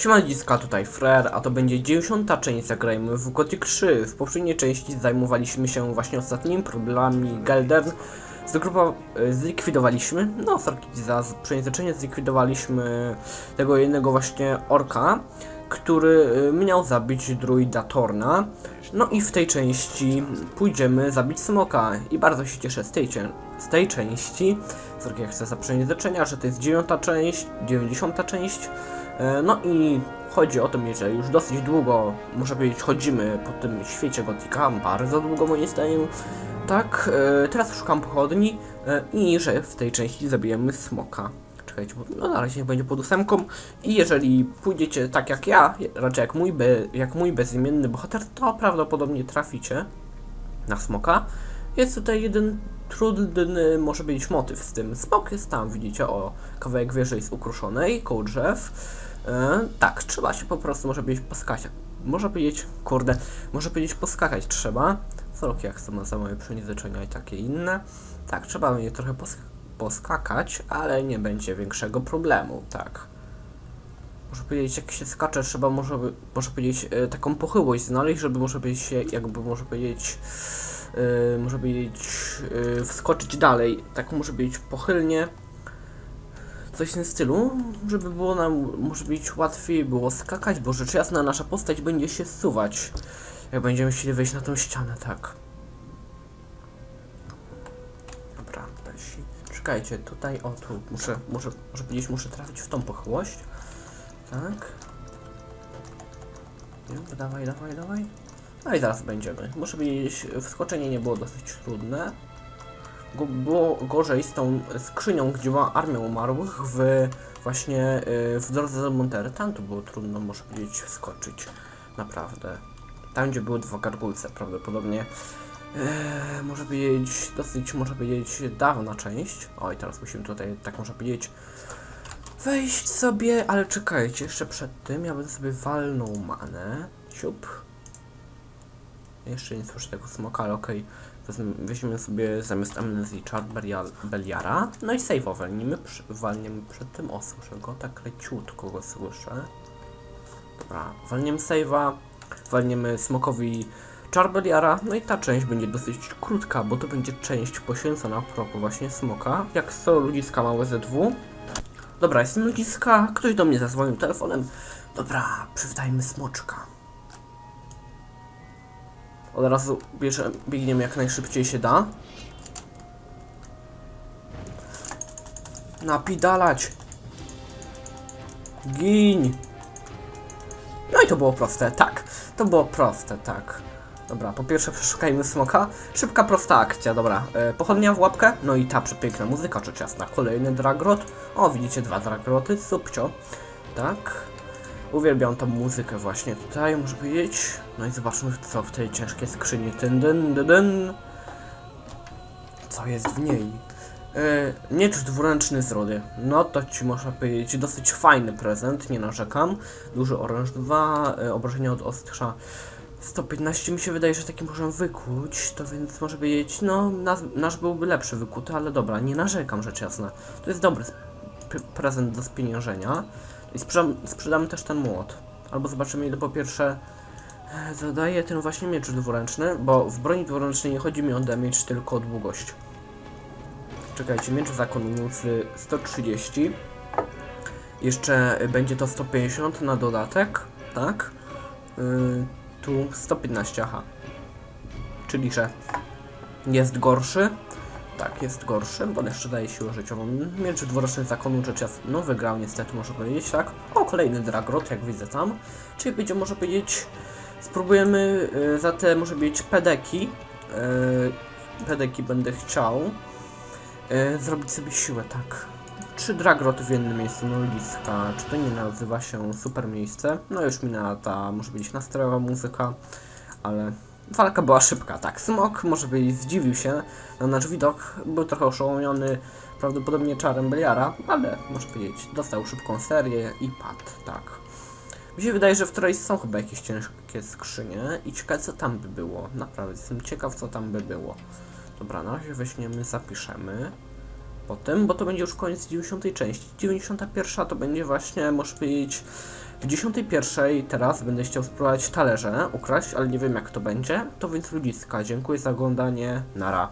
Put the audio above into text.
Siemandziska, tutaj Frer, a to będzie 90. część Zagrajmy w Gothic 3. W poprzedniej części zajmowaliśmy się właśnie ostatnimi problemami Geldern. Zgrupa, y, zlikwidowaliśmy, no sorki za przejęzyczenie, zlikwidowaliśmy tego jednego właśnie orka, który y, miał zabić druida Torna. No i w tej części pójdziemy zabić smoka i bardzo się cieszę z tej, z tej części, sorki chcę za przejęzyczenia, że to jest 9. część, 90. część. E, No i chodzi o to, że już dosyć długo, muszę powiedzieć, chodzimy po tym świecie Gotika, bardzo długo moim zdaniem. Tak, e, teraz szukam pochodni e, i że w tej części zabijemy smoka. Czekajcie, no na razie niech będzie pod ósemką i jeżeli pójdziecie tak jak ja, raczej jak mój, be, jak mój bezimienny bohater, to prawdopodobnie traficie na smoka. Jest tutaj jeden trudny, może być motyw z tym. Smok jest tam, widzicie, o, kawałek wieży jest ukruszonej, koło drzew. E, tak, trzeba się po prostu, może powiedzieć, poskakać. Może powiedzieć, kurde, może powiedzieć poskakać trzeba. Sorki, jak są na same przeniezyczenia i takie inne. Tak, trzeba mnie trochę posk poskakać, ale nie będzie większego problemu, tak. Może powiedzieć, jak się skacze, trzeba może, może powiedzieć, e, taką pochyłość znaleźć, żeby może powiedzieć się, jakby może powiedzieć, e, może powiedzieć, e, wskoczyć dalej. Tak może być pochylnie. Coś w tym stylu, żeby było nam, może być łatwiej było skakać, bo rzecz jasna nasza postać będzie się zsuwać, jak będziemy chcieli wejść na tą ścianę, tak. Czekajcie, tutaj, o tu, muszę, muszę, może powiedzieć, muszę trafić w tą pochyłość. Tak. Nie, dawaj, dawaj, dawaj. No i zaraz będziemy. Muszę powiedzieć, wskoczenie nie było dosyć trudne. Go, było gorzej z tą skrzynią, gdzie była armia umarłych w właśnie y, w drodze do Montery. Tam to było trudno, może powiedzieć, wskoczyć. Naprawdę. Tam, gdzie były dwa gargulce, prawdopodobnie. Eee, może powiedzieć, dosyć, może powiedzieć, dawna część. Oj, teraz musimy tutaj, tak można powiedzieć, wejść sobie, ale czekajcie, jeszcze przed tym ja bym sobie walnął manę. Siup. Jeszcze nie słyszę tego smoka, ale okej. Wezmę- Weźmiemy sobie zamiast amnezji czar Belia- Beliara. No i save walniemy, przy, walniemy przed tym. O, słyszę go, tak leciutko go słyszę. Dobra, walniemy save'a, walniemy smokowi czar Beliara. No i ta część będzie dosyć krótka, bo to będzie część poświęcona propos właśnie smoka. Jak są ludziska małe ZW. Dobra, jestem ludziska, ktoś do mnie zadzwonił telefonem. Dobra, przywdajmy smoczka. Od razu bierze, biegniemy jak najszybciej się da. Napidalać! Gin! No i to było proste, tak. To było proste, tak. Dobra, po pierwsze przeszukajmy smoka. Szybka, prosta akcja, dobra. E, pochodnia w łapkę, no i ta przepiękna muzyka, rzecz jasna. Kolejny dragrot. O, widzicie, dwa dragroty, subcio. Tak. Uwielbiam tą muzykę właśnie tutaj, muszę powiedzieć. No i zobaczmy, co w tej ciężkiej skrzyni. Dyn, dyn, dyn, dyn. Co jest w niej? Yy, miecz dwuręczny z rudy. No to ci można powiedzieć dosyć fajny prezent, nie narzekam. Duży oręż 2, yy, obrażenia od ostrza 115 mi się wydaje, że taki możemy wykuć, to więc może powiedzieć, no nas, nasz byłby lepszy wykuty, ale dobra, nie narzekam rzecz jasna. To jest dobry prezent do spieniężenia. I sprzedam, sprzedamy też ten młot. Albo zobaczymy ile po pierwsze e, zadaje ten właśnie miecz dwuręczny, bo w broni dwuręcznej nie chodzi mi o damage, tylko o długość. Czekajcie, miecz zakonujący 130. Jeszcze będzie to 150 na dodatek, tak? Yy, tu 115, aha. Czyli, że jest gorszy. Tak, jest gorszy, bo jeszcze daje siłę życiową. Miecz dwuroczny zakonu rzecz jasna, no wygrał niestety, można powiedzieć, tak? O, kolejny dragrot, jak widzę tam. Czyli będzie, może powiedzieć, spróbujemy y, za te, może powiedzieć, pedeki. Y, pedeki będę chciał y, zrobić sobie siłę, tak. Trzy dragroty w jednym miejscu, no liska. Czy to nie nazywa się super miejsce? No już minęła ta, może być nastrojowa muzyka, ale walka była szybka, tak. Smok, może być, zdziwił się na nasz widok, był trochę oszołomiony prawdopodobnie czarem Beliara, ale może powiedzieć, dostał szybką serię i padł, tak. Mi się wydaje, że w którejś są chyba jakieś ciężkie skrzynie i ciekawe co tam by było. Naprawdę, jestem ciekaw co tam by było. Dobra, na razie weźmiemy, zapiszemy potem, bo to będzie już koniec 90 części. 91 to będzie właśnie, może powiedzieć, W 10.01 teraz będę chciał spróbować talerze ukraść, ale nie wiem jak to będzie. To więc ludziska, dziękuję za oglądanie. Nara.